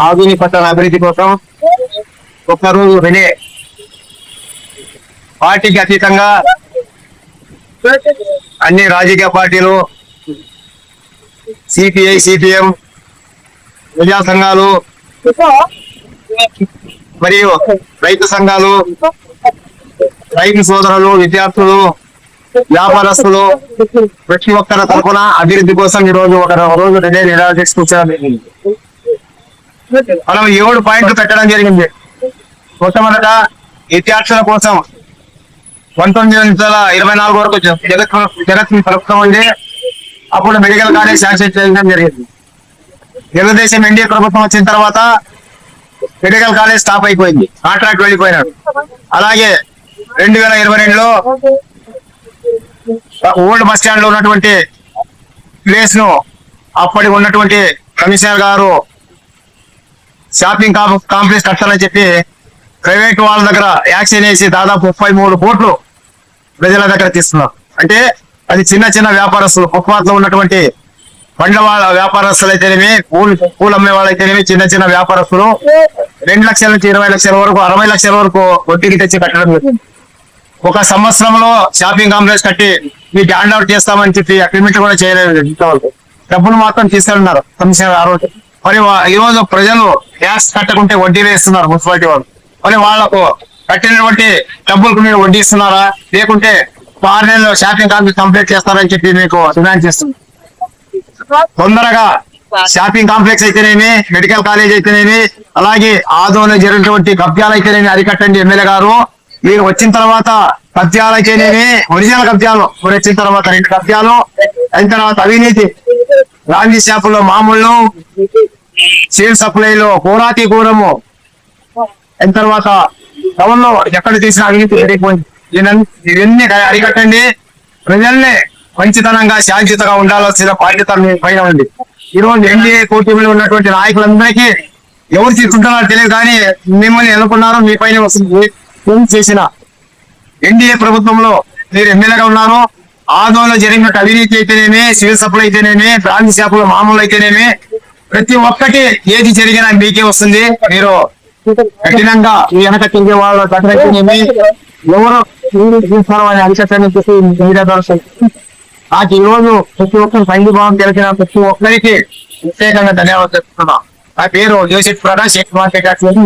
ఆధునిక పట్టణ అభివృద్ధి కోసం ఒకరోజు రిలే పార్టీకి అతీతంగా అన్ని రాజకీయ పార్టీలు సిపిఐ సిపిఎం ప్రజా సంఘాలు మరియు రైతు సంఘాలు రైతు సోదరులు విద్యార్థులు వ్యాపారస్తులు ప్రతి ఒక్కరి తరఫున అభివృద్ధి కోసం ఈ రోజు ఒక రోజు రిలే నిరాశించి మనం ఏడు పాయింట్లు పెట్టడం జరిగింది. మొట్టమొదట విద్యార్థుల కోసం పంతొమ్మిది వందల ఇరవై నాలుగు వరకు జగత్ జగత్ ప్రభుత్వం ఉంది అప్పుడు మెడికల్ కాలేజ్ శాంక్షన్ చేయడం జరిగింది. తెలుగుదేశం ఎన్డీఏ ప్రభుత్వం వచ్చిన తర్వాత మెడికల్ కాలేజ్ స్టాప్ అయిపోయింది. కాంట్రాక్ట్ వెళ్ళిపోయినాడు. అలాగే రెండు వేల ఇరవై రెండులో ఓల్డ్ బస్ స్టాండ్లో ఉన్నటువంటి ప్లేస్ను అప్పటి ఉన్నటువంటి కమిషనర్ గారు షాపింగ్ కాంప్- కాంప్లెక్స్ కట్టాలని చెప్పి ప్రైవేట్ వాళ్ళ దగ్గర యాక్షన్ వేసి దాదాపు ముప్పై మూడు కోట్లు ప్రజల దగ్గర తీస్తున్నారు. అంటే అది చిన్న చిన్న వ్యాపారస్తులు ఫుట్పాత్లో ఉన్నటువంటి పండ్ల వాళ్ళ వ్యాపారస్తులు అయితేనేమి పూలు పూలు అమ్మే వాళ్ళైతేనేమి చిన్న చిన్న వ్యాపారస్తులు రెండు లక్షల నుంచి ఇరవై లక్షల వరకు అరవై లక్షల వరకు వడ్డీకి తెచ్చి కట్టడం జరిగింది. ఒక సంవత్సరంలో షాపింగ్ కాంప్లెక్స్ కట్టి మీకు హ్యాండ్ అవుట్ చేస్తామని చెప్పి అగ్రిమెంట్ కూడా చేయలేదు ఇంతవరకు డబ్బులు మాత్రం తీసుకెళ్ళినారు కమిషనర్ ఆ రోజు మరి ఈ రోజు ప్రజలు గ్యాస్ కట్టకుంటే వడ్డీలు వేస్తున్నారు మున్సిపాలిటీ వాళ్ళు. మరి వాళ్ళకు కట్టినటువంటి డబ్బులకు మీరు వడ్డీ ఇస్తున్నారా? లేకుంటే ఫారెన్ షాపింగ్ కాంప్లెక్స్ కంప్లీట్ చేస్తారని చెప్పి మీకు డిమాండ్ చేస్తుంది తొందరగా షాపింగ్ కాంప్లెక్స్ అయితేనేమి మెడికల్ కాలేజ్ అయితేనేమి అలాగే ఆదోలో జరిగినటువంటి కబ్జాలు అయితేనేమి అరికట్టండి ఎమ్మెల్యే గారు. మీరు వచ్చిన తర్వాత కబ్జాలు అయితేనేమి ఒరిజినల్ కబ్జాలు మీరు వచ్చిన తర్వాత రెండు కబ్జాలు అయిన తర్వాత అవినీతి. గాంధీ షాపుల్లో మామూలు సీల్ సప్లైలో కోరాతి కూరము. తర్వాత టౌన్ ఎక్కడ తీసిన అవినీతి పెరిగిపోయింది ఇవన్నీ- అరికట్టండి. ప్రజల్ని మంచితనంగా శాంతితగా ఉండాల్సిన బాధ్యత మీ పైన ఉంది. ఈ రోజు ఎన్డీఏ కూటమిలో ఉన్నటువంటి నాయకులందరికీ ఎవరు తీసుకుంటున్నారో తెలియదు కానీ మిమ్మల్ని ఎన్నుకున్నారో మీ పైన వస్తుంది చేసిన ఎన్డీఏ ప్రభుత్వంలో మీరు ఎమ్మెల్యేగా ఉన్నారు. ఆందోళన జరిగినట్టు అవినీతి అయితేనేమి సివిల్ సప్లై అయితేనేమి బ్రాంచ్ షాపులు మామూలు అయితేనేమి ప్రతి ఒక్కటి ఏది జరిగినా మీకే వస్తుంది. మీరు కఠినంగా ఈ వెనక తిరిగే వాళ్ళ దగ్గర అయితేనేమి ఎవరు మీరు చూస్తారో అని అరికట్టని చెప్పి మీడియా ద్వారా నాకు ఈ రోజు ప్రతి ఒక్కరు సంఘీభావం తెలిసిన ప్రతి ఒక్కరికి ప్రత్యేకంగా ధన్యవాదాలు చెప్తున్నా నా పేరు Joseph Prakash ex market accident